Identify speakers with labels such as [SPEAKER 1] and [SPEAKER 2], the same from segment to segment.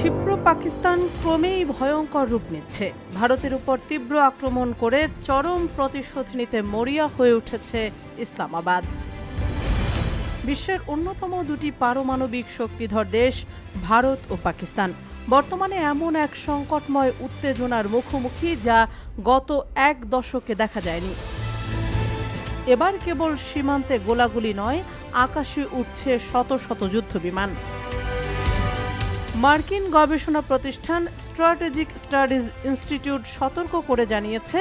[SPEAKER 1] ক্ষিপ্র পাকিস্তান ক্রমেই ভয়ঙ্কর রূপ নিচ্ছে। ভারতের উপর তীব্র আক্রমণ করে চরম প্রতিশোধ নিতে মরিয়া হয়ে উঠেছে ইসলামাবাদ। বিশ্বের অন্যতম দুটি পারমাণবিক শক্তিধর দেশ, ভারত ও পাকিস্তান। বর্তমানে এমন এক সংকটময় উত্তেজনার মুখোমুখি যা গত এক দশকে দেখা যায়নি। এবার কেবল সীমান্তে গোলাগুলি নয়, আকাশে উঠছে শত শত যুদ্ধবিমান। মার্কিন গবেষণা প্রতিষ্ঠান স্ট্র্যাটেজিক স্টাডিজ ইনস্টিটিউট সতর্ক করে জানিয়েছে,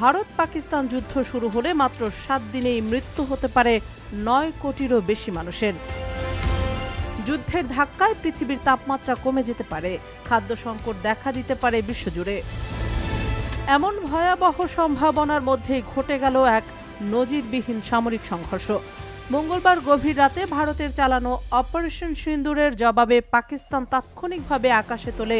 [SPEAKER 1] ভারত পাকিস্তান যুদ্ধ শুরু হলে মাত্র সাত দিনেই মৃত্যু হতে পারে নয় কোটিরও বেশি মানুষের। যুদ্ধের ধাক্কায় পৃথিবীর তাপমাত্রা কমে যেতে পারে, খাদ্য সংকট দেখা দিতে পারে বিশ্বজুড়ে। এমন ভয়াবহ সম্ভাবনার মধ্যেই ঘটে গেল এক নজিরবিহীন সামরিক সংঘর্ষ। মঙ্গলবার গভীর রাতে ভারতের চালানো অপারেশন সিন্দুরের জবাবে পাকিস্তান তাৎক্ষণিকভাবে আকাশে তোলে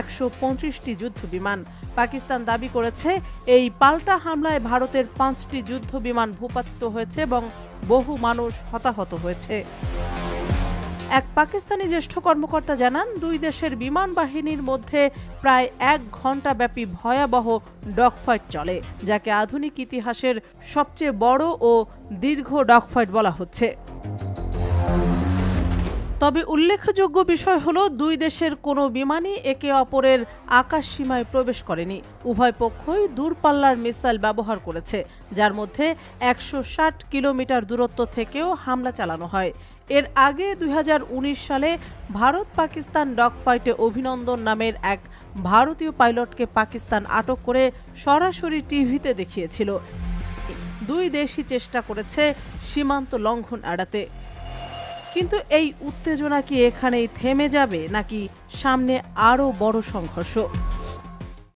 [SPEAKER 1] একশো পঁচিশটি যুদ্ধ বিমান। পাকিস্তান দাবি করেছে, এই পাল্টা হামলায় ভারতের পাঁচটি যুদ্ধ বিমান ভূপাত্ত হয়েছে এবং বহু মানুষ হতাহত হয়েছে। এক পাকিস্তানি জ্যেষ্ঠ কর্মকর্তা জানান, দুই দেশের বিমান বাহিনীর মধ্যে প্রায় এক ঘণ্টা ব্যাপী ভয়াবহ ডগফাইট চলে, যাকে আধুনিক ইতিহাসের সবচেয়ে বড় ও দীর্ঘ ডগফাইট বলা হচ্ছে। তবে উল্লেখযোগ্য বিষয় হলো, দুই দেশের কোনো বিমানই একে অপরের আকাশ সীমায় প্রবেশ করেনি। উভয় পক্ষই দূরপাল্লার মিসাইল ব্যবহার করেছে, যার মধ্যে একশো ষাট কিলোমিটার দূরত্ব থেকেও হামলা চালানো হয়। এর আগে দুই হাজার উনিশ সালে ভারত পাকিস্তান ডগ ফাইটে অভিনন্দন নামের এক ভারতীয় পাইলটকে পাকিস্তান আটক করে সরাসরি টিভিতে দেখিয়েছিল। দুই দেশই চেষ্টা করেছে সীমান্ত লঙ্ঘন এড়াতে। কিন্তু এই উত্তেজনা কি এখানেই থেমে যাবে নাকি সামনে আরও বড় সংঘর্ষ?